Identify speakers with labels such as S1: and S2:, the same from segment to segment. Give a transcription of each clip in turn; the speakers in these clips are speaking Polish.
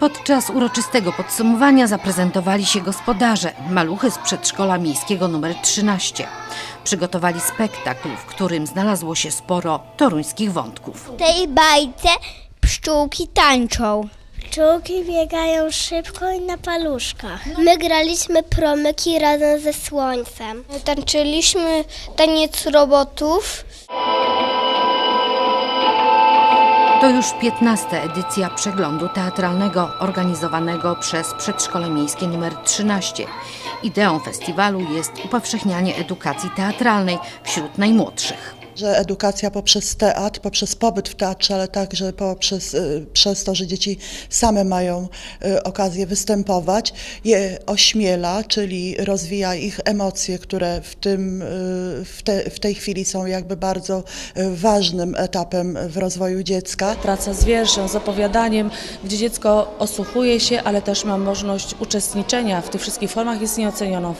S1: Podczas uroczystego podsumowania zaprezentowali się gospodarze, maluchy z przedszkola miejskiego nr 13. Przygotowali spektakl, w którym znalazło się sporo toruńskich wątków.
S2: W tej bajce pszczółki tańczą.
S3: Pszczółki biegają szybko i na paluszkach.
S2: My graliśmy promyki razem ze słońcem. Tańczyliśmy taniec robotów.
S1: To już 15. edycja przeglądu teatralnego organizowanego przez Przedszkole Miejskie nr 13. Ideą festiwalu jest upowszechnianie edukacji teatralnej wśród najmłodszych.
S4: Że edukacja poprzez teatr, poprzez pobyt w teatrze, ale także poprzez y, przez to, że dzieci same mają y, okazję występować, je ośmiela, czyli rozwija ich emocje, które w, tym, y, w, te, w tej chwili są jakby bardzo ważnym etapem w rozwoju dziecka.
S5: praca z wierszem, z opowiadaniem, gdzie dziecko osłuchuje się, ale też ma możliwość uczestniczenia w tych wszystkich formach, jest nieocenioną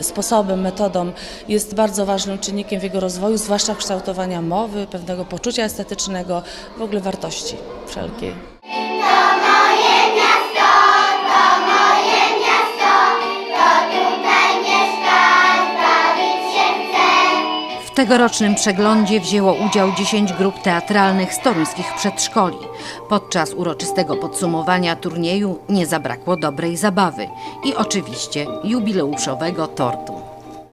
S5: sposobem, metodą, jest bardzo ważnym czynnikiem w jego rozwoju, zwłaszcza kształtowania mowy, pewnego poczucia estetycznego, w ogóle wartości wszelkiej.
S1: W tegorocznym przeglądzie wzięło udział 10 grup teatralnych z toruńskich przedszkoli. Podczas uroczystego podsumowania turnieju nie zabrakło dobrej zabawy i oczywiście jubileuszowego tortu.